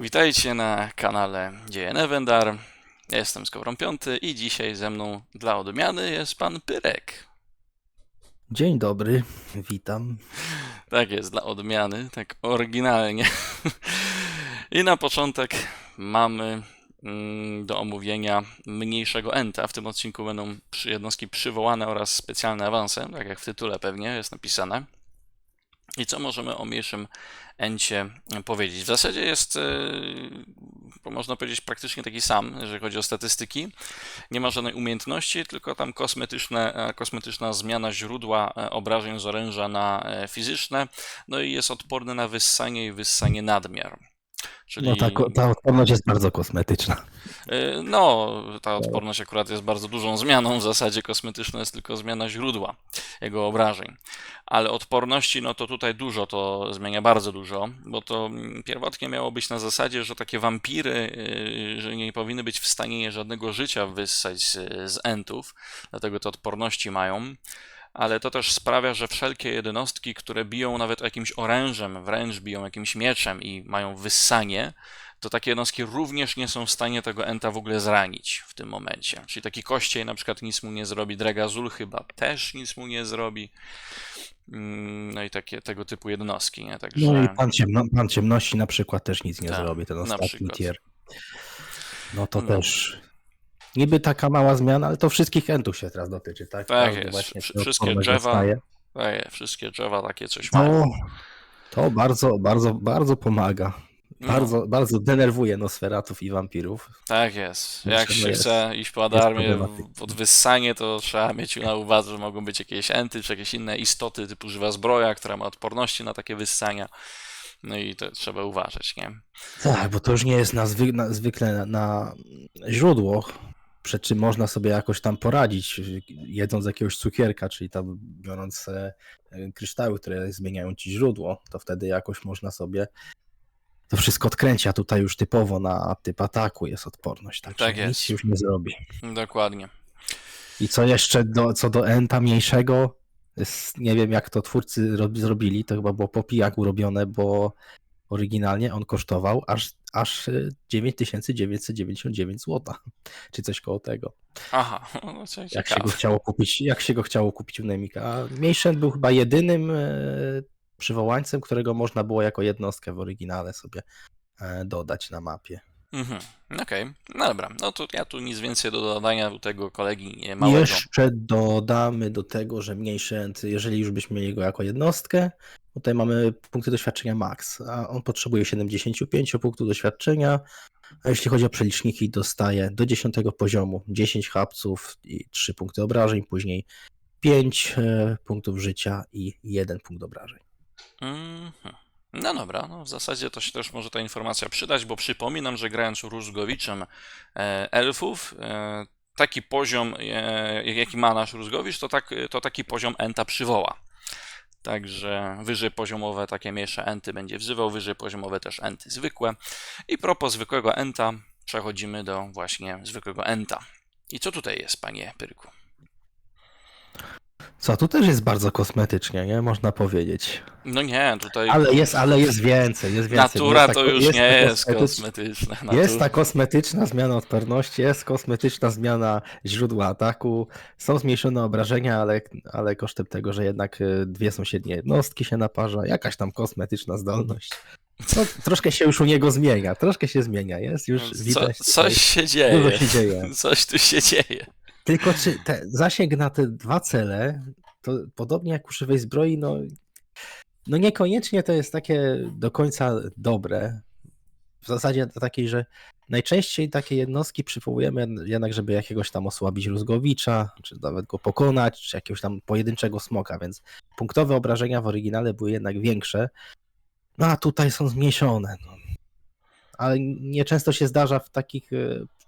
Witajcie na kanale Dzieje Nevendar. Ja jestem Skowron Piąty i dzisiaj ze mną dla odmiany jest pan Pyrek. Dzień dobry, witam. Tak jest, dla odmiany, tak oryginalnie. I na początek mamy mm, do omówienia mniejszego enta. W tym odcinku będą jednostki przywołane oraz specjalne awanse, tak jak w tytule pewnie jest napisane. I co możemy o mniejszym encie powiedzieć? W zasadzie jest, yy, można powiedzieć, praktycznie taki sam, jeżeli chodzi o statystyki. Nie ma żadnej umiejętności, tylko tam kosmetyczne, e, kosmetyczna zmiana źródła e, obrażeń z oręża na e, fizyczne, no i jest odporny na wyssanie i wyssanie nadmiar. Czyli, No ta, ta odporność jest bardzo kosmetyczna. y, no, ta odporność akurat jest bardzo dużą zmianą, w zasadzie kosmetyczna jest tylko zmiana źródła jego obrażeń. Ale odporności, no to tutaj dużo to zmienia, bardzo dużo, bo to mm, pierwotnie miało być na zasadzie, że takie wampiry, y, że nie powinny być w stanie żadnego życia wyssać z, z entów, dlatego te odporności mają. Ale to też sprawia, że wszelkie jednostki, które biją nawet jakimś orężem, wręcz biją jakimś mieczem i mają wyssanie, to takie jednostki również nie są w stanie tego enta w ogóle zranić w tym momencie. Czyli taki kościej na przykład nic mu nie zrobi, Dregazul chyba też nic mu nie zrobi. Mm, No i takie tego typu jednostki, nie? Także No i pan, ciemno, pan ciemności na przykład też nic nie Tak, zrobi, ten ostatni tier. No to No. też. Niby taka mała zmiana, ale to wszystkich entów się teraz dotyczy, tak? Tak Każdy jest. wszystkie drzewa. Ej, wszystkie drzewa takie coś mają. To, bardzo, bardzo, bardzo pomaga. No. Bardzo, bardzo denerwuje nosferatów i wampirów. Tak jest. Jak się jest- chce iść pod armię pod wyssanie, to trzeba mieć na uwadze, że mogą być jakieś enty, czy jakieś inne istoty typu żywa zbroja, która ma odporności na takie wyssania. No i to trzeba uważać, nie? Tak, bo to już nie jest na zwy, na, zwykle na, na źródło, przed czym można sobie jakoś tam poradzić, jedząc jakiegoś cukierka, czyli tam biorąc e, kryształy, które zmieniają ci źródło, to wtedy jakoś można sobie to wszystko odkręci, a tutaj już typowo na typ ataku jest odporność, tak, Tak jest. nic się już nie zrobi. Dokładnie. I co jeszcze do, co do enta mniejszego, nie wiem jak to twórcy rob, zrobili, to chyba było po pijaku robione, bo oryginalnie on kosztował aż, aż e, 9999 zł, czy coś koło tego. Aha, no Jak się go chciało kupić, jak się go chciało kupić u Nemika. Ent był chyba jedynym e, przywołańcem, którego można było jako jednostkę w oryginale sobie e, dodać na mapie. Mhm. Okej, no dobra. No to ja tu nic więcej do dodania do tego kolegi małego. Jeszcze dodamy do tego, że mniejszy ent, jeżeli już byśmy mieli go jako jednostkę, tutaj mamy punkty doświadczenia max, a on potrzebuje 75 punktów doświadczenia, a jeśli chodzi o przeliczniki, dostaje do 10 poziomu 10 hapców i 3 punkty obrażeń, później 5 e, punktów życia i 1 punkt obrażeń. Mhm. No dobra, no w zasadzie to się też może ta informacja przydać, bo przypominam, że grając Rózgowiczem e, elfów, e, taki poziom, e, jaki ma nasz Rózgowicz, to, tak, to taki poziom enta przywoła. Także wyżej poziomowe takie mniejsze enty będzie wzywał, wyżej poziomowe też enty zwykłe. I propos zwykłego enta, przechodzimy do właśnie zwykłego enta. I co tutaj jest, panie Pyrku? Co, tu też jest bardzo kosmetycznie, nie? Można powiedzieć. No nie, tutaj Ale jest, ale jest więcej, jest więcej. natura Jest to tak- już jest nie jest kosmetycz- kosmetyczna. Jest Natura- ta kosmetyczna zmiana odporności, jest kosmetyczna zmiana źródła ataku, są zmniejszone obrażenia, ale, ale kosztem tego, że jednak e, dwie sąsiednie jednostki się naparza, jakaś tam kosmetyczna zdolność. No, troszkę się już u niego zmienia, troszkę się zmienia, jest już widać. coś się dzieje. się dzieje. Coś tu się dzieje. Tylko czy te, zasięg na te dwa cele, to podobnie jak u krzywej zbroi, no, no niekoniecznie to jest takie do końca dobre. W zasadzie takiej, że najczęściej takie jednostki przywołujemy jednak, żeby jakiegoś tam osłabić Rózgowicza, czy nawet go pokonać, czy jakiegoś tam pojedynczego smoka, więc punktowe obrażenia w oryginale były jednak większe. No a tutaj są zmniejszone. No. Ale nieczęsto się zdarza w takich, e,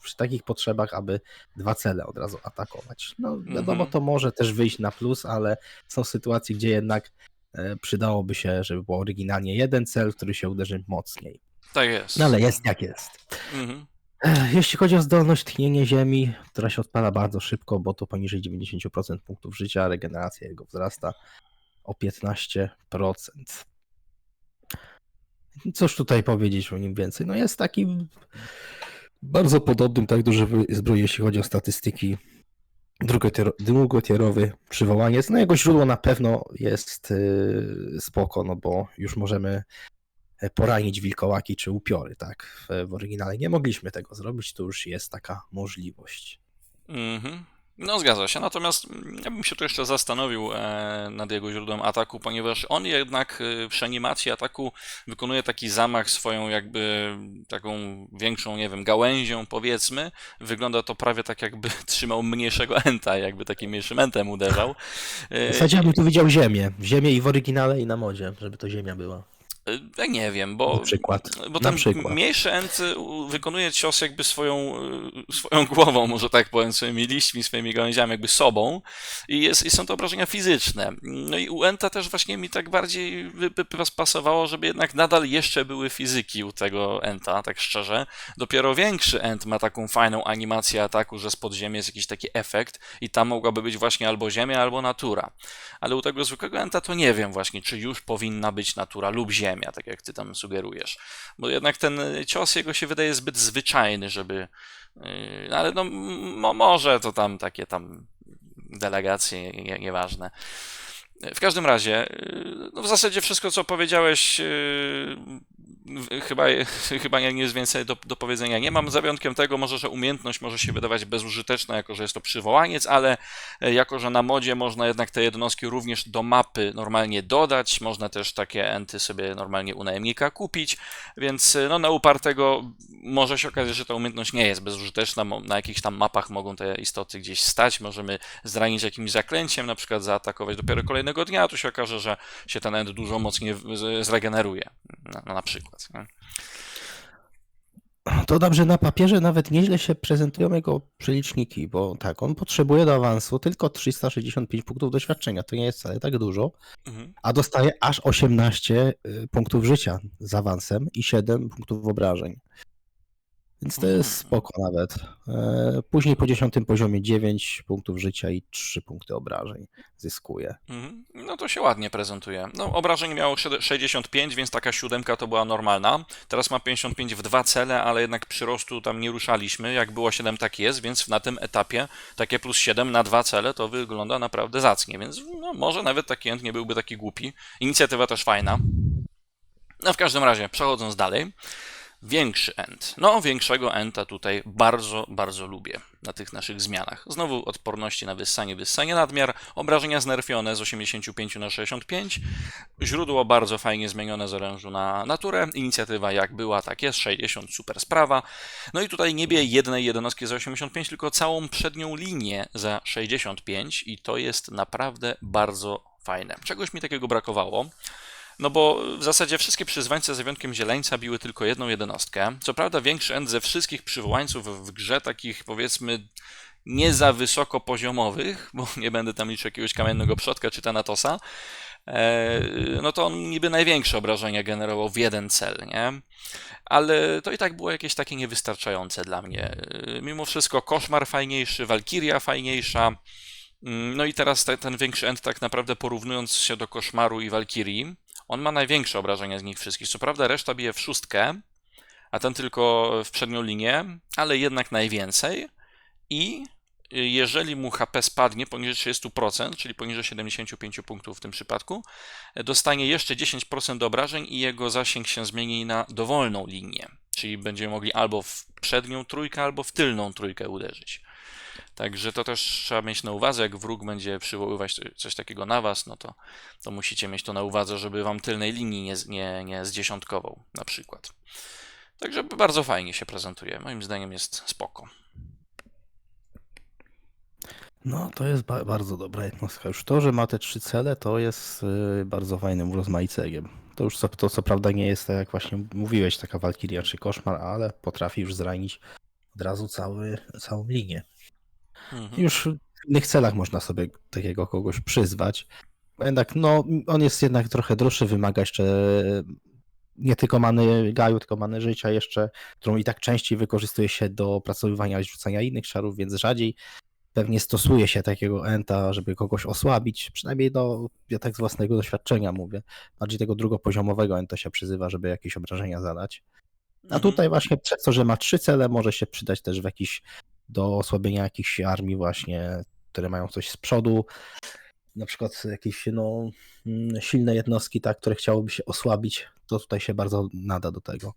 przy takich potrzebach, aby dwa cele od razu atakować. No wiadomo, Mhm. to może też wyjść na plus, ale są sytuacje, gdzie jednak e, przydałoby się, żeby było oryginalnie jeden cel, w który się uderzy mocniej. Tak jest. No ale jest jak jest. Mhm. Jeśli chodzi o zdolność tchnienie ziemi, która się odpala bardzo szybko, bo to poniżej 90% punktów życia, regeneracja jego wzrasta o 15%. Cóż tutaj powiedzieć o nim więcej? No jest takim bardzo podobnym, tak do żywej zbroi, jeśli chodzi o statystyki. Drugotierowy przywołaniec. No jego źródło na pewno jest yy, spoko, no bo już możemy e, poranić wilkołaki czy upiory, tak? W oryginale nie mogliśmy tego zrobić, to już jest taka możliwość. Mhm. No zgadza się, natomiast mm, ja bym się tu jeszcze zastanowił e, nad jego źródłem ataku, ponieważ on jednak e, przy animacji ataku wykonuje taki zamach swoją jakby taką większą, nie wiem, gałęzią powiedzmy. Wygląda to prawie tak jakby trzymał mniejszego enta, jakby takim mniejszym entem uderzał. E, W zasadzie ja bym tu widział ziemię. Ziemię i w oryginale i na modzie, żeby to ziemia była. Ja nie wiem, bo, Na przykład. bo ten przykład. mniejszy ent wykonuje cios jakby swoją, y, swoją głową, może tak powiem, swoimi liśćmi, swoimi gałęziami, jakby sobą i, jest, i są to obrażenia fizyczne. No i u enta też właśnie mi tak bardziej by, by pas- pasowało, żeby jednak nadal jeszcze były fizyki u tego enta, tak szczerze. Dopiero większy ent ma taką fajną animację ataku, że spod ziemi jest jakiś taki efekt i tam mogłaby być właśnie albo ziemia, albo natura. Ale u tego zwykłego enta to nie wiem właśnie, czy już powinna być natura lub ziemia, tak jak ty tam sugerujesz. Bo jednak ten cios jego się wydaje zbyt zwyczajny, żeby. yy, Ale no, mo, może to tam takie tam delegacje, nie- nieważne. W każdym razie, yy, no w zasadzie wszystko, co powiedziałeś, yy, chyba, chyba nic więcej do, do powiedzenia nie mam, za wyjątkiem tego może, że umiejętność może się wydawać bezużyteczna, jako że jest to przywołaniec, ale e, jako, że na modzie można jednak te jednostki również do mapy normalnie dodać, można też takie enty sobie normalnie u najemnika kupić, więc e, no, na upartego może się okazać, że ta umiejętność nie jest bezużyteczna, na jakichś tam mapach mogą te istoty gdzieś stać, możemy zranić jakimś zaklęciem, na przykład zaatakować dopiero kolejnego dnia, a tu się okaże, że się ten end dużo mocniej zregeneruje, na przykład. Nie? To dobrze, na papierze nawet nieźle się prezentują jego przeliczniki, bo tak, on potrzebuje do awansu tylko 365 punktów doświadczenia. To nie jest wcale tak dużo, Mhm. a dostaje aż 18 y, punktów życia z awansem i 7 punktów obrażeń. Więc to jest Mhm. spoko nawet. E, Później po 10 poziomie 9 punktów życia i 3 punkty obrażeń zyskuje. Mhm. No to się ładnie prezentuje. No, obrażeń miało sied- 65, więc taka siódemka to była normalna. Teraz ma 55 w dwa cele, ale jednak przyrostu tam nie ruszaliśmy. Jak było 7, tak jest, więc na tym etapie takie plus 7 na dwa cele to wygląda naprawdę zacnie, więc no, może nawet taki end nie byłby taki głupi. Inicjatywa też fajna. No w każdym razie, przechodząc dalej. Większy end. No, większego enta tutaj bardzo, bardzo lubię na tych naszych zmianach. Znowu odporności na wyssanie, wyssanie nadmiar, obrażenia znerfione z 85 na 65, źródło bardzo fajnie zmienione z orężu na naturę, inicjatywa jak była, tak jest, 60, super sprawa. No i tutaj nie bije jednej jednostki za 85, tylko całą przednią linię za 65 i to jest naprawdę bardzo fajne. Czegoś mi takiego brakowało. No bo w zasadzie wszystkie przyzwańce za wyjątkiem zieleńca biły tylko jedną jednostkę. Co prawda większy end ze wszystkich przywołańców w grze takich powiedzmy nie za wysoko poziomowych, bo nie będę tam liczył jakiegoś kamiennego przodka czy Thanatosa, e, no to on niby największe obrażenia generował w jeden cel, nie? Ale to i tak było jakieś takie niewystarczające dla mnie. E, Mimo wszystko koszmar fajniejszy, walkiria fajniejsza, Mm, No i teraz te, ten większy end, tak naprawdę porównując się do koszmaru i walkirii, on ma największe obrażenia z nich wszystkich. Co prawda reszta bije w szóstkę, a ten tylko w przednią linię, ale jednak najwięcej. I jeżeli mu HP spadnie poniżej 30%, czyli poniżej 75 punktów w tym przypadku, dostanie jeszcze 10% do obrażeń i jego zasięg się zmieni na dowolną linię. Czyli będziemy mogli albo w przednią trójkę, albo w tylną trójkę uderzyć. Także to też trzeba mieć na uwadze, jak wróg będzie przywoływać coś takiego na was, no to, to musicie mieć to na uwadze, żeby wam tylnej linii nie, nie, nie zdziesiątkował na przykład. Także bardzo fajnie się prezentuje. Moim zdaniem jest spoko. No, to jest ba- bardzo dobra jednostka. Już to, że ma te trzy cele, to jest y, bardzo fajnym rozmaiceniem. To już co, to co prawda nie jest tak jak właśnie mówiłeś, taka walkiria czy koszmar, ale potrafi już zranić od razu cały, całą linię. Mhm. Już w innych celach można sobie takiego kogoś przyzwać. Jednak, no, on jest jednak trochę droższy, wymaga jeszcze nie tylko many gaju, tylko many życia jeszcze, którą i tak częściej wykorzystuje się do pracowania i rzucania innych czarów, więc rzadziej pewnie stosuje się takiego enta, żeby kogoś osłabić, przynajmniej do, ja tak z własnego doświadczenia mówię, bardziej tego drugopoziomowego enta się przyzywa, żeby jakieś obrażenia zadać. A Mhm. tutaj właśnie przez to, że ma trzy cele, może się przydać też w jakiś, do osłabienia jakichś armii właśnie, które mają coś z przodu, na przykład jakieś no, mm, silne jednostki, tak, które chciałoby się osłabić, to tutaj się bardzo nada do tego.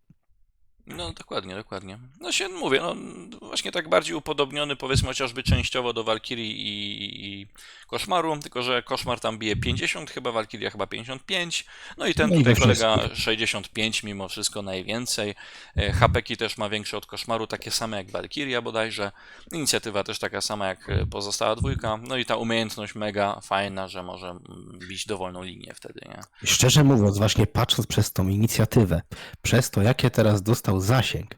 No dokładnie, dokładnie. No się mówię, no właśnie tak bardziej upodobniony powiedzmy chociażby częściowo do Walkirii i, i Koszmaru, tylko że Koszmar tam bije 50 chyba, Walkiria chyba 55, no i ten No tutaj kolega wszystkich. 65 mimo wszystko najwięcej. E, Hapeki też ma większe od Koszmaru, takie same jak Walkiria bodajże. Inicjatywa też taka sama jak e, pozostała dwójka, no i ta umiejętność mega fajna, że może mm, bić dowolną linię wtedy, nie? Szczerze mówiąc, właśnie patrząc przez tą inicjatywę, przez to, jakie teraz dostał zasięg,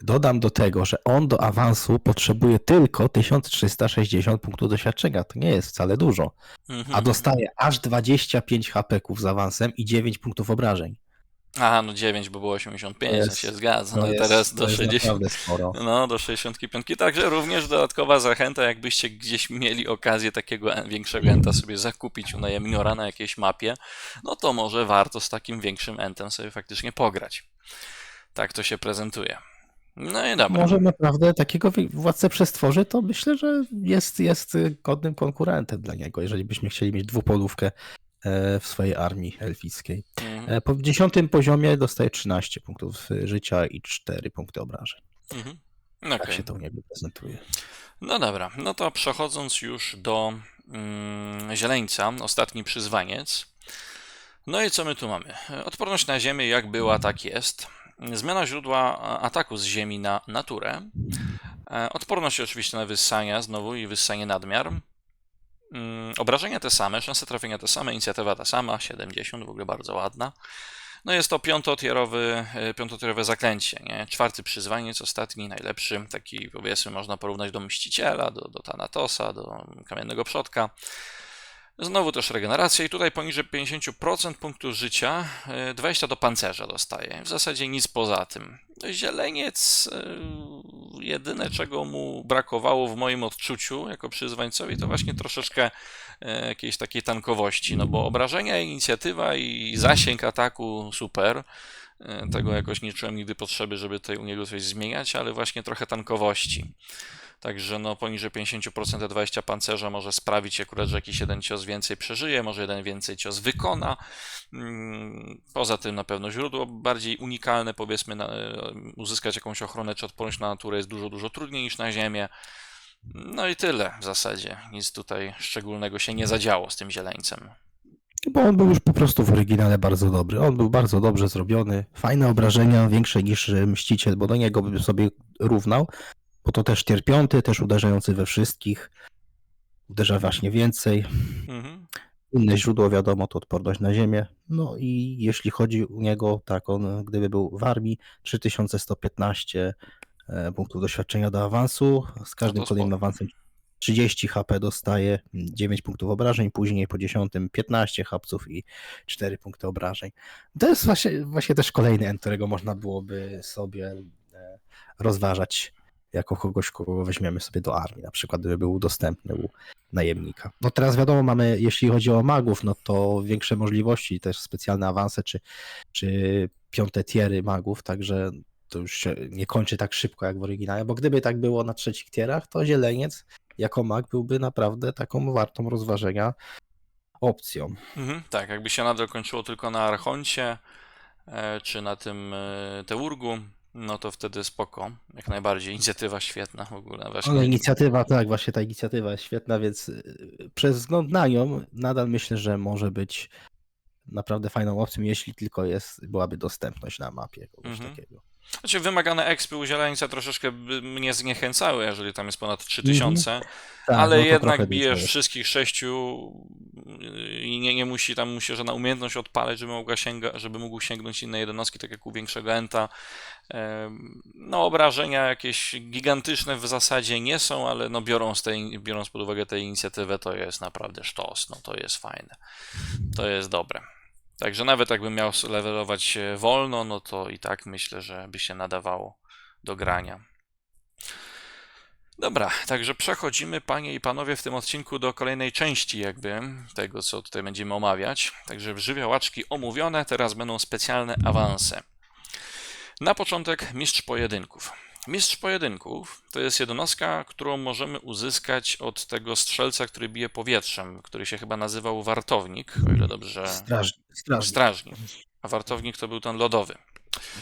dodam do tego, że on do awansu potrzebuje tylko 1360 punktów doświadczenia. To nie jest wcale dużo. Mhm. A dostaje aż 25 hapeków z awansem i 9 punktów obrażeń. Aha, no 9, bo było 85, To to jest- się zgadza. No i teraz do jest 60. naprawdę sporo. No, do 65. Także również dodatkowa zachęta, jakbyście gdzieś mieli okazję takiego en- większego enta sobie zakupić u najemniora na jakiejś mapie, no to może warto z takim większym entem sobie faktycznie pograć. Tak to się prezentuje. No i dobra. Może naprawdę takiego władcę przestworzy, to myślę, że jest, jest godnym konkurentem dla niego, jeżeli byśmy chcieli mieć dwupolówkę e, w swojej armii elfickiej. Mhm, E, Po dziesiątym poziomie dostaje 13 punktów życia i 4 punkty obrażeń. mhm. Tak Okej. się to u niego prezentuje. No dobra, no to przechodząc już do mm, zieleńca, ostatni przyzwaniec. No i co my tu mamy? Odporność na ziemię jak była, tak jest. Zmiana źródła ataku z ziemi na naturę. E, Odporność oczywiście na wyssania znowu i wyssanie nadmiar. Mm, Obrażenia te same, szanse trafienia te same, inicjatywa ta sama, 70, w ogóle bardzo ładna. No jest to piątotierowy, e, piątotierowe zaklęcie, nie? Czwarty przyzwaniec, ostatni, najlepszy, taki powiedzmy można porównać do Mściciela, do, do Thanatosa, do Kamiennego Przodka. Znowu też regeneracja i tutaj poniżej 50% punktu życia e, 20 do pancerza dostaje. W zasadzie nic poza tym. Zieleniec, e, jedyne czego mu brakowało w moim odczuciu jako przyzwańcowi to właśnie troszeczkę e, jakiejś takiej tankowości, no bo obrażenia, inicjatywa i zasięg ataku super. E, Tego jakoś nie czułem nigdy potrzeby, żeby tutaj u niego coś zmieniać, ale właśnie trochę tankowości. Także no poniżej 50% te 20 pancerza może sprawić akurat, że jakiś jeden cios więcej przeżyje, może jeden więcej cios wykona. Mm, Poza tym na pewno źródło bardziej unikalne, powiedzmy, e, uzyskać jakąś ochronę czy odporność na naturę jest dużo, dużo trudniej niż na ziemię. No i tyle w zasadzie. Nic tutaj szczególnego się nie zadziało z tym zieleńcem. Bo on był już po prostu w oryginale bardzo dobry. On był bardzo dobrze zrobiony. Fajne obrażenia, większe niż y, Mściciel, bo do niego bym sobie równał. Bo to też cierpiący, też uderzający we wszystkich. Uderza właśnie więcej. Mhm. Inne źródło, wiadomo, to odporność na ziemię. No i jeśli chodzi u niego, tak, on gdyby był w armii, 3115 e, punktów doświadczenia do awansu. Z każdym to kolejnym awansem 30 HP dostaje, 9 punktów obrażeń, później po 10 15 hapców i 4 punkty obrażeń. To jest właśnie, właśnie też kolejny end, którego można byłoby sobie e, rozważać jako kogoś, kogo weźmiemy sobie do armii, na przykład gdyby był dostępny u najemnika. No teraz wiadomo, mamy, jeśli chodzi o magów, no to większe możliwości, też specjalne awanse, czy, czy piąte tiery magów, także to już się nie kończy tak szybko jak w oryginale, bo gdyby tak było na trzecich tierach, to zieleniec jako mag byłby naprawdę taką wartą rozważenia opcją. Mhm, tak, jakby się nadal kończyło tylko na Archoncie e, czy na tym e, Teurgu, no to wtedy spoko. Jak najbardziej. Inicjatywa świetna w ogóle. Właśnie. Ale inicjatywa, tak, właśnie ta inicjatywa jest świetna, więc y, przez wzgląd na nią nadal myślę, że może być naprawdę fajną opcją, jeśli tylko jest, byłaby dostępność na mapie kogoś Mhm. takiego. Znaczy, wymagane expy u zieleńca troszeczkę mnie zniechęcały, jeżeli tam jest ponad 3000, Tak, ale no jednak bijesz wszystkich sześciu yy, i nie, nie musi tam musi żadna umiejętność odpalać, żeby, mogła sięga, żeby mógł sięgnąć inne jednostki, tak jak u większego enta. No, obrażenia jakieś gigantyczne w zasadzie nie są, ale no biorąc, tej, biorąc pod uwagę tę inicjatywę, to jest naprawdę sztos, no to jest fajne. To jest dobre. Także nawet jakbym miał levelować e, wolno, no to i tak myślę, że by się nadawało do grania. Dobra, także przechodzimy, panie i panowie, w tym odcinku do kolejnej części, jakby tego, co tutaj będziemy omawiać. Także żywiołaczki omówione, teraz będą specjalne awanse. Na początek mistrz pojedynków. Mistrz pojedynków to jest jednostka, którą możemy uzyskać od tego strzelca, który bije powietrzem, który się chyba nazywał wartownik, o ile dobrze. Strażnik. Strażnik. Strażnik. A wartownik to był ten lodowy.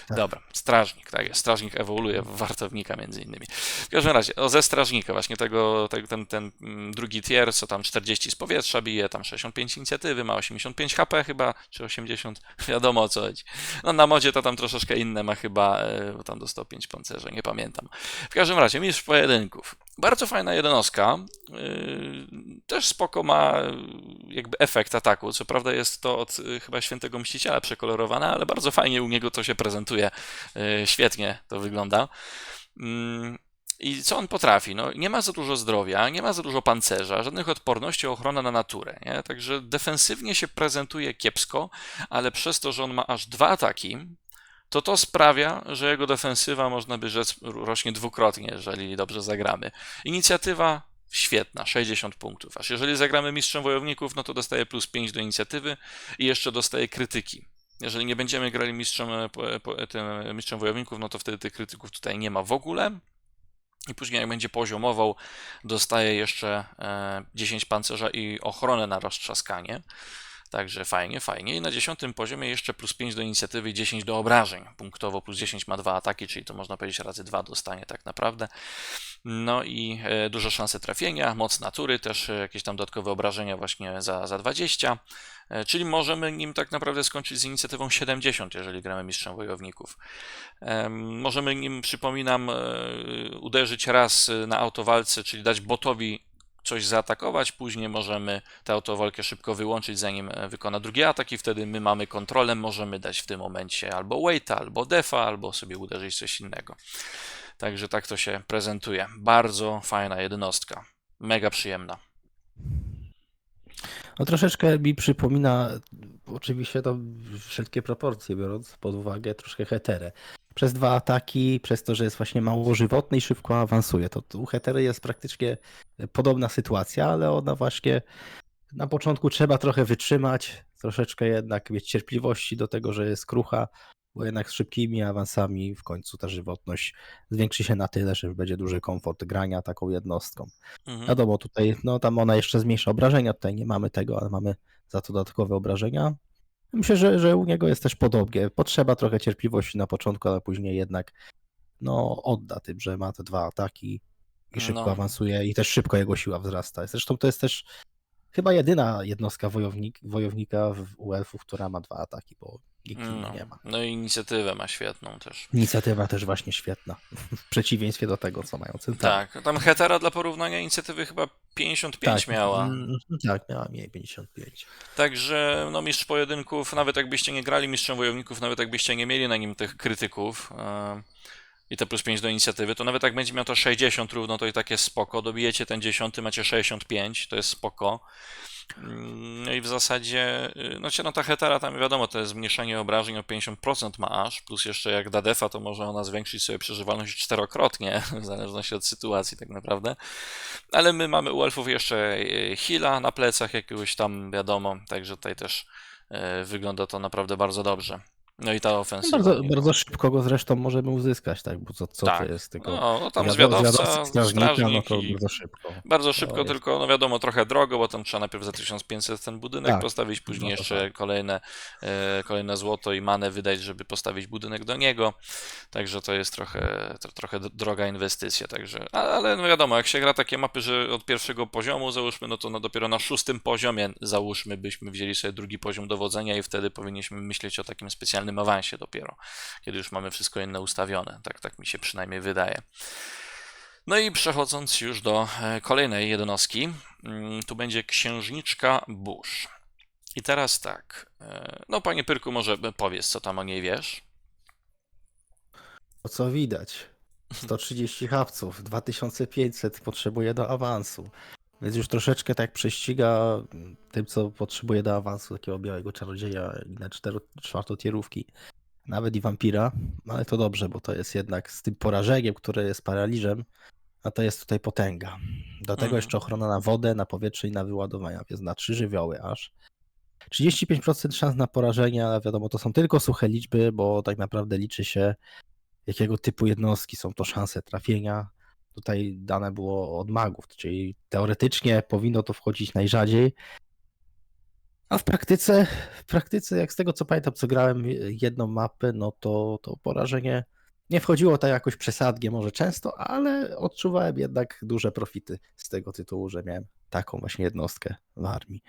Tak. Dobra, strażnik, tak jest. Strażnik ewoluuje w wartownika między innymi. W każdym razie, o, ze strażnika, właśnie tego, tego ten, ten mm, drugi tier, co tam 40 z powietrza bije, tam 65 inicjatywy, ma 85 HP chyba, czy 80, wiadomo o co chodzi. No na modzie to tam troszeczkę inne ma chyba, e, bo tam do 105 pancerza, nie pamiętam. W każdym razie, mistrz pojedynków. Bardzo fajna jednostka, yy, też spoko ma yy, jakby efekt ataku, co prawda jest to od yy, chyba Świętego Mściciela przekolorowane, ale bardzo fajnie u niego to się prezentuje, świetnie to wygląda. I co on potrafi? No, nie ma za dużo zdrowia, nie ma za dużo pancerza, żadnych odporności, ochrona na naturę. Nie? Także defensywnie się prezentuje kiepsko, ale przez to, że on ma aż dwa ataki, to to sprawia, że jego defensywa, można by rzec, rośnie dwukrotnie, jeżeli dobrze zagramy. Inicjatywa świetna, 60 punktów. Aż jeżeli zagramy mistrzem wojowników, no to dostaje plus 5 do inicjatywy i jeszcze dostaje krytyki. Jeżeli nie będziemy grali mistrzem, e, po- po- tym mistrzem wojowników, no to wtedy tych krytyków tutaj nie ma w ogóle. I później, jak będzie poziomował, dostaje jeszcze e, 10 pancerza i ochronę na roztrzaskanie. Także fajnie, fajnie. I na 10 poziomie jeszcze plus 5 do inicjatywy i 10 do obrażeń. Punktowo plus 10 ma dwa ataki, czyli to można powiedzieć razy 2 dostanie tak naprawdę. No i e, duże szanse trafienia, moc natury, też e, jakieś tam dodatkowe obrażenia właśnie za, za 20. E, Czyli możemy nim tak naprawdę skończyć z inicjatywą 70, jeżeli gramy mistrzem wojowników. Em, Możemy nim, przypominam, uderzyć raz na autowalce, czyli dać botowi coś zaatakować, później możemy tę autowalkę szybko wyłączyć, zanim e, wykona drugi atak i wtedy my mamy kontrolę, możemy dać w tym momencie albo waita, albo defa, albo sobie uderzyć coś innego. Także tak to się prezentuje. Bardzo fajna jednostka. Mega przyjemna. No troszeczkę mi przypomina, oczywiście to wszelkie proporcje biorąc pod uwagę, troszkę heterę. Przez dwa ataki, przez to, że jest właśnie mało żywotny i szybko awansuje. To u hetery jest praktycznie podobna sytuacja, ale ona właśnie na początku trzeba trochę wytrzymać, troszeczkę jednak mieć cierpliwości do tego, że jest krucha, bo jednak z szybkimi awansami w końcu ta żywotność zwiększy się na tyle, że będzie duży komfort grania taką jednostką. Mhm. Wiadomo, tutaj no tam ona jeszcze zmniejsza obrażenia, tutaj nie mamy tego, ale mamy za to dodatkowe obrażenia. Myślę, że, że u niego jest też podobnie. Potrzeba trochę cierpliwości na początku, ale później jednak no odda tym, że ma te dwa ataki i szybko No. awansuje i też szybko jego siła wzrasta. Zresztą to jest też chyba jedyna jednostka wojownik, wojownika w, u elfów, która ma dwa ataki, bo No, nie ma. no i inicjatywę ma świetną też. Inicjatywa też właśnie świetna, w przeciwieństwie do tego, co mają centralnie. Tak, tam Hetera dla porównania inicjatywy chyba 55 miała. mm, Tak, miała mniej 55. Także no, mistrz pojedynków, nawet jakbyście nie grali mistrzem wojowników, nawet jakbyście nie mieli na nim tych krytyków e, i te plus 5 do inicjatywy, to nawet jak będzie miał to 60 równo, to i tak jest spoko. Dobijecie ten 10, macie 65, to jest spoko. Mm, No i w zasadzie, y, no ta hetera tam wiadomo, to jest zmniejszenie obrażeń o 50% ma aż, plus jeszcze jak da defa, to może ona zwiększyć sobie przeżywalność czterokrotnie, w zależności od sytuacji tak naprawdę. Ale my mamy u elfów jeszcze y, heala na plecach jakiegoś tam, wiadomo, także tutaj też y, wygląda to naprawdę bardzo dobrze. No i ta ofensywa. Bardzo, nie- bardzo szybko go zresztą możemy uzyskać, tak? Bo co, co Tak. to jest? Tylko No, no tam wiado- zwiadowca, zwiadowcy, strażnika, no to bardzo szybko. Bardzo szybko, tylko no wiadomo, trochę drogo, bo tam trzeba najpierw za 1500 ten budynek Tak, postawić, później no jeszcze kolejne, e, kolejne złoto i manę wydać, żeby postawić budynek do niego. Także to jest trochę, to, trochę droga inwestycja. Także, ale no wiadomo, jak się gra takie mapy, że od pierwszego poziomu załóżmy, no to no dopiero na szóstym poziomie załóżmy, byśmy wzięli sobie drugi poziom dowodzenia i wtedy powinniśmy myśleć o takim specjalnym awansie dopiero, kiedy już mamy wszystko inne ustawione. Tak, tak mi się przynajmniej wydaje. No i przechodząc już do e, kolejnej jednostki, mm, tu będzie księżniczka burz. I teraz tak, e, no panie Pyrku, może powiedz, co tam o niej wiesz? To co widać? 130 hapców, 2500 potrzebuje do awansu. Więc już troszeczkę tak prześciga tym, co potrzebuje do awansu takiego białego czarodzieja i na czwartotierówki. Nawet i wampira, ale to dobrze, bo to jest jednak z tym porażeniem, które jest paraliżem, a to jest tutaj potęga. Do tego Mhm. jeszcze ochrona na wodę, na powietrze i na wyładowania, więc na trzy żywioły aż. 35% szans na porażenie, ale wiadomo, to są tylko suche liczby, bo tak naprawdę liczy się, jakiego typu jednostki są to szanse trafienia. Tutaj dane było od magów, czyli teoretycznie powinno to wchodzić najrzadziej. A w praktyce, w praktyce, jak z tego co pamiętam, co grałem jedną mapę, no to, to porażenie nie wchodziło tak jakoś przesadnie, może często, ale odczuwałem jednak duże profity z tego tytułu, że miałem taką właśnie jednostkę w armii.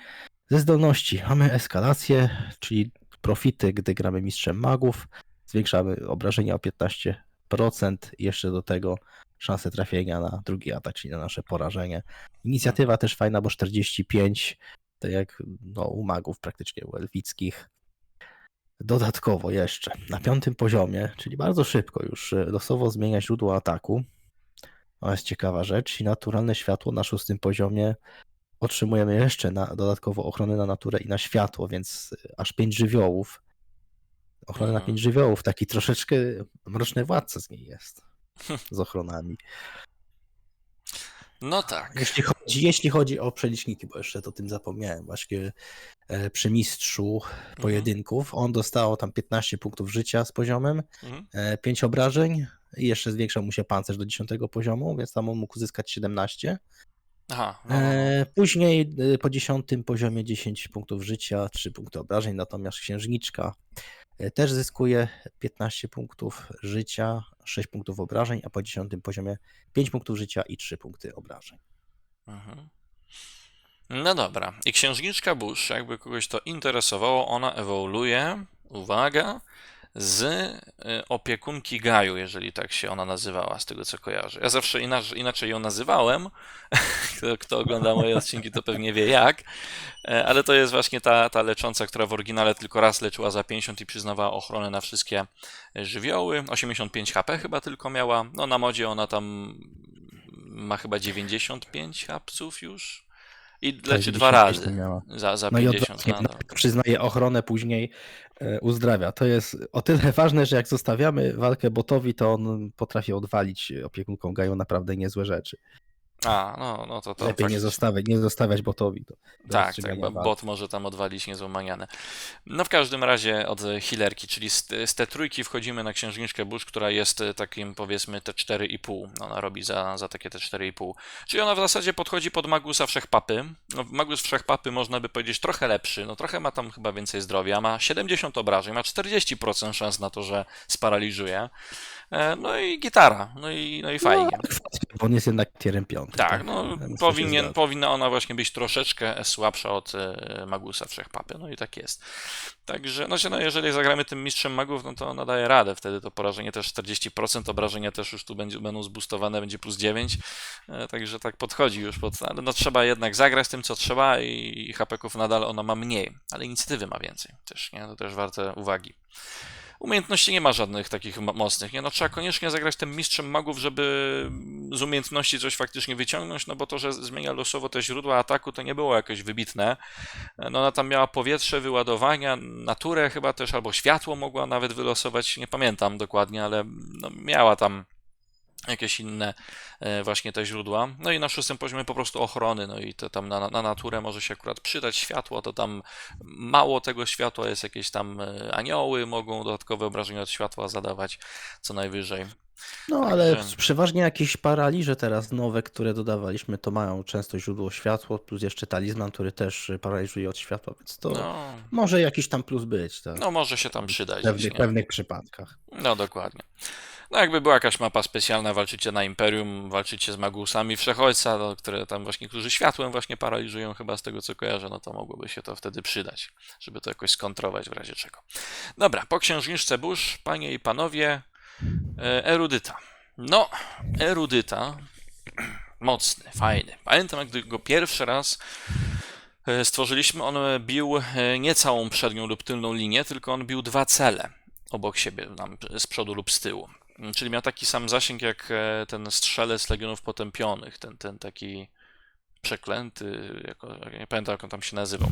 Ze zdolności mamy eskalację, czyli profity, gdy gramy mistrzem magów. Zwiększamy obrażenia o 15%. Jeszcze do tego szanse trafienia na drugi atak, czyli na nasze porażenie. Inicjatywa też fajna, bo 45, tak jak no, u magów praktycznie u elfickich. Dodatkowo jeszcze na piątym poziomie, czyli bardzo szybko już e, losowo zmienia źródło ataku. To jest ciekawa rzecz. I naturalne światło na szóstym poziomie otrzymujemy jeszcze na, dodatkowo ochronę na naturę i na światło, więc e, aż pięć żywiołów. Ochronę na Mhm. pięć żywiołów, taki troszeczkę mroczny władca z niej jest. Z ochronami. No tak. Jeśli chodzi, jeśli chodzi o przeliczniki, bo jeszcze o tym zapomniałem, właśnie e, przy mistrzu pojedynków, on dostał tam 15 punktów życia z poziomem, Mhm. 5 obrażeń i jeszcze zwiększał mu się pancerz do 10 poziomu, więc tam on mógł uzyskać 17. Aha. No, no, no. E, Później e, po 10 poziomie 10 punktów życia, 3 punkty obrażeń, natomiast księżniczka e, też zyskuje 15 punktów życia, 6 punktów obrażeń, a po 10 poziomie 5 punktów życia i 3 punkty obrażeń. Mhm. No dobra. I księżniczka Bush, jakby kogoś to interesowało, ona ewoluuje, uwaga, z y, opiekunki Gaju, jeżeli tak się ona nazywała, z tego co kojarzę. Ja zawsze inaczej, ją nazywałem. Kto, kto ogląda moje odcinki, to pewnie wie jak. E, Ale to jest właśnie ta, ta lecząca, która w oryginale tylko raz leczyła za 50 i przyznawała ochronę na wszystkie żywioły. 85 HP chyba tylko miała. No na modzie ona tam ma chyba 95 hapsów już. I leczy dwa 95 razy miała. za, za No i 50 odwrotnie, nadal. no, przyznaje ochronę, później e, uzdrawia. To jest o tyle ważne, że jak zostawiamy walkę botowi, to on potrafi odwalić opiekunką Gaju naprawdę niezłe rzeczy. A, no, no to to Lepiej nie zostawiać, nie zostawiać botowi. To, Tak, tak, bo bot może tam odwalić niezłą manianę. No w każdym razie od healerki, czyli z, z te trójki wchodzimy na księżniczkę Bush, która jest e, takim powiedzmy te 4,5. Ona robi za, za takie te 4,5. Czyli ona w zasadzie podchodzi pod Magusa Wszechpapy. No, Magus Wszechpapy można by powiedzieć trochę lepszy, no trochę ma tam chyba więcej zdrowia, ma 70 obrażeń, ma 40% szans na to, że sparaliżuje. E, No i gitara, no i, no i fajnie. No, bo on jest jednak tierem piątym. Tak, no Myślę, że powinien, powinna ona właśnie być troszeczkę słabsza od e, Magusa Wszechpapy, no i tak jest. Także, no, się, no jeżeli zagramy tym mistrzem magów, no to ona daje radę, wtedy to porażenie też 40%, obrażenia też już tu będzie, będą zboostowane, będzie plus 9, e, także tak podchodzi już pod, ale no trzeba jednak zagrać tym, co trzeba i HP-ków nadal ona ma mniej, ale inicjatywy ma więcej też, nie, to też warte uwagi. Umiejętności nie ma żadnych takich mo- mocnych, nie? No trzeba koniecznie zagrać tym mistrzem magów, żeby z umiejętności coś faktycznie wyciągnąć, no bo to, że zmienia losowo te źródła ataku, to nie było jakoś wybitne. No ona tam miała powietrze, wyładowania, naturę chyba też, albo światło mogła nawet wylosować, nie pamiętam dokładnie, ale no miała tam jakieś inne e, właśnie te źródła. No i na szóstym poziomie po prostu ochrony, no i to tam na, na naturę może się akurat przydać światło, to tam mało tego światła jest jakieś tam e, anioły, mogą dodatkowe obrażenia od światła zadawać co najwyżej. No ale Także- przeważnie jakieś paraliże teraz nowe, które dodawaliśmy, to mają często źródło światło, plus jeszcze talizman, który też paraliżuje od światła, więc to No, może jakiś tam plus być. Tak? no może się tam w przydać. pewnych, gdzieś, nie? pewnych przypadkach. No dokładnie. No jakby była jakaś mapa specjalna, walczycie na Imperium, walczycie z Magusami Wszechojca, no, które tam właśnie, którzy światłem właśnie paraliżują chyba z tego co kojarzę, no to mogłoby się to wtedy przydać, żeby to jakoś skontrować w razie czego. Dobra, po księżniczce Bush, panie i panowie, e, erudyta. No, erudyta, mocny, fajny. Pamiętam, jak go pierwszy raz e, stworzyliśmy, on bił e, nie całą przednią lub tylną linię, tylko on bił dwa cele obok siebie, tam z przodu lub z tyłu. Mm, Czyli miał taki sam zasięg jak e, ten strzelec Legionów Potępionych, ten, ten taki przeklęty, jako, nie pamiętam jak on tam się nazywał.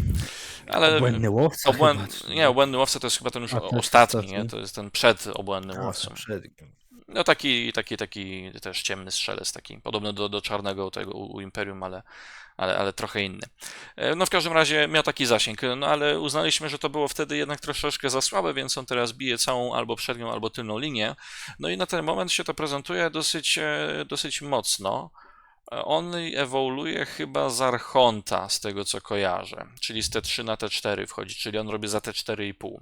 Ale Błędny łowca obłęd, nie, obłędny łowca to jest chyba ten już ostatni, ostatni? nie? to jest ten przed obłędnym A, łowcą. przed- No taki, taki, taki też ciemny strzelec, taki podobny do, do czarnego tego u, Imperium, ale, ale, ale trochę inny. E, No w każdym razie miał taki zasięg, no ale uznaliśmy, że to było wtedy jednak troszeczkę za słabe, więc on teraz bije całą albo przednią, albo tylną linię. No i na ten moment się to prezentuje dosyć, e, dosyć mocno. On ewoluuje chyba z Archonta, z tego co kojarzę, czyli z T3 na T4 wchodzi, czyli on robi za T4,5.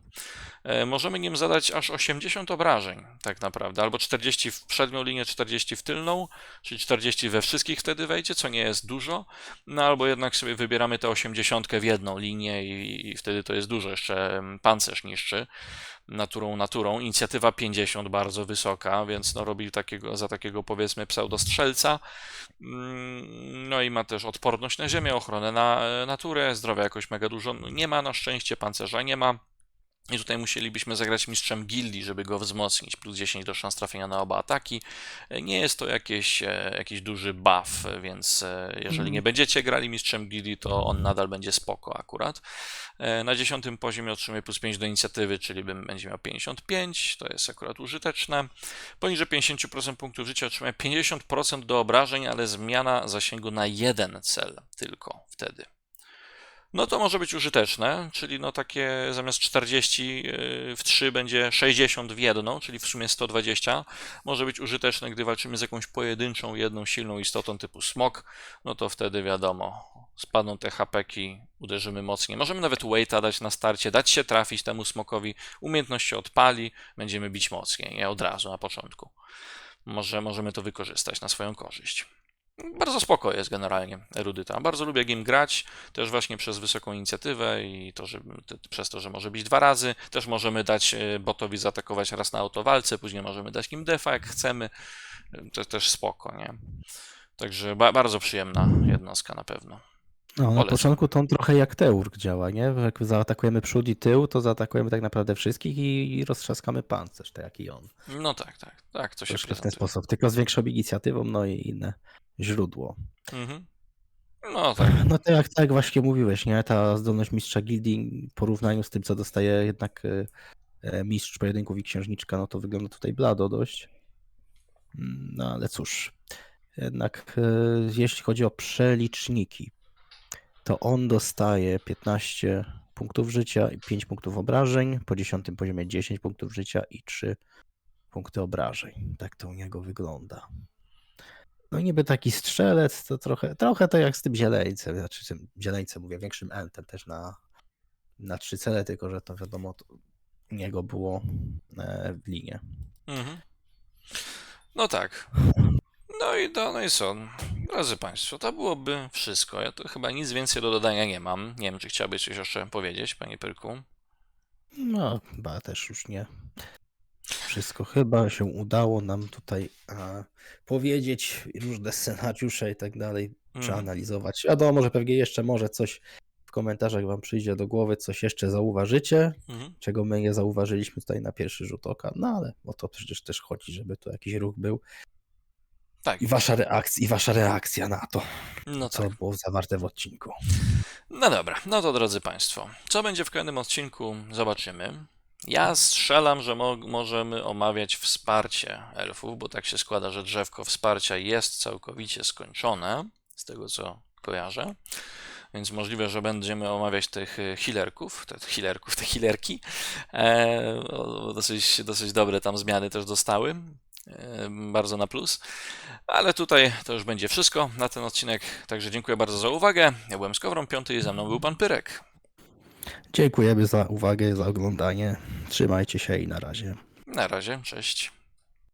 E, Możemy nim zadać aż 80 obrażeń, tak naprawdę, albo 40 w przednią linię, 40 w tylną, czyli 40 we wszystkich wtedy wejdzie, co nie jest dużo, no albo jednak sobie wybieramy tę 80 w jedną linię i, i wtedy to jest dużo, jeszcze mm, pancerz niższy naturą naturą. Inicjatywa 50 bardzo wysoka, więc no robi takiego, za takiego powiedzmy pseudostrzelca. Mm, No i ma też odporność na ziemię, ochronę na e, naturę, zdrowia jakoś mega dużo no nie ma, na szczęście pancerza nie ma. I tutaj musielibyśmy zagrać mistrzem gildii, żeby go wzmocnić. Plus 10 do szans trafienia na oba ataki. Nie jest to jakieś, e, jakiś duży buff, więc e, jeżeli nie będziecie grali mistrzem gildii, to on nadal będzie spoko akurat. E, Na 10 poziomie otrzymuje plus 5 do inicjatywy, czyli bym- będzie miał 55, to jest akurat użyteczne. Poniżej 50% punktów życia otrzymuje 50% do obrażeń, ale zmiana zasięgu na jeden cel tylko wtedy. No to może być użyteczne, czyli no takie zamiast 40 yy, w 3 będzie 60 w jedną, czyli w sumie 120. Może być użyteczne, gdy walczymy z jakąś pojedynczą, jedną silną istotą typu smok, no to wtedy wiadomo, spadną te hapeki, uderzymy mocniej. Możemy nawet waita dać na starcie, dać się trafić temu smokowi, umiejętność się odpali, będziemy bić mocniej, nie od razu na początku. Może możemy to wykorzystać na swoją korzyść. Bardzo spoko jest generalnie erudyta. Bardzo lubię nim grać, też właśnie przez wysoką inicjatywę i to, że, przez to, że może być dwa razy. Też możemy dać e, botowi zaatakować raz na autowalce, później możemy dać nim defa jak chcemy. To też spoko, nie? Także ba bardzo przyjemna jednostka na pewno. No, na Polecam. początku to on trochę jak Teurg działa, nie? Jak zaatakujemy przód i tył, to zaatakujemy tak naprawdę wszystkich i, i roztrzaskamy pancerz, tak jak i on. No tak, tak, tak, to się Troszkę w ten sposób, tylko z większą inicjatywą, no i inne źródło. Mhm. No tak, No to jak tak właśnie mówiłeś, nie? Ta zdolność mistrza gildii w porównaniu z tym, co dostaje jednak e, e, mistrz pojedynków i księżniczka, no to wygląda tutaj blado dość. Mm, No ale cóż, jednak e, jeśli chodzi o przeliczniki, to on dostaje 15 punktów życia i 5 punktów obrażeń, po 10 poziomie 10 punktów życia i 3 punkty obrażeń. Tak to u niego wygląda. No niby taki strzelec, to trochę, trochę to jak z tym zieleńcem, znaczy tym zieleńcem mówię, większym entem też na, na trzy cele, tylko że to wiadomo, to niego było e, w linie. Mhm. No tak. No i to, no i co? Drodzy Państwo, to byłoby wszystko. Ja tu chyba nic więcej do dodania nie mam. Nie wiem, czy chciałbyś coś jeszcze powiedzieć, Panie Pyrku? No, chyba też już nie. Wszystko chyba się udało nam tutaj e, powiedzieć, różne scenariusze i tak dalej, Mhm. przeanalizować. Wiadomo, że pewnie jeszcze może coś w komentarzach Wam przyjdzie do głowy, coś jeszcze zauważycie, Mhm. czego my nie zauważyliśmy tutaj na pierwszy rzut oka, no ale o to przecież też chodzi, żeby tu jakiś ruch był Tak. i wasza reakcja, i wasza reakcja na to, No co tak. było zawarte w odcinku. No dobra, no to drodzy Państwo, co będzie w kolejnym odcinku, zobaczymy. Ja strzelam, że mo możemy omawiać wsparcie elfów, bo tak się składa, że drzewko wsparcia jest całkowicie skończone, z tego co kojarzę. Więc możliwe, że będziemy omawiać tych e, healerków, te healerków, te healerki. E, dosyć, dosyć dobre tam zmiany też dostały. E, bardzo na plus. Ale tutaj to już będzie wszystko na ten odcinek. Także dziękuję bardzo za uwagę. Ja byłem Skowron Piąty i ze mną był Pan Pyrek. Dziękujemy za uwagę, za oglądanie. Trzymajcie się i na razie. Na razie, cześć.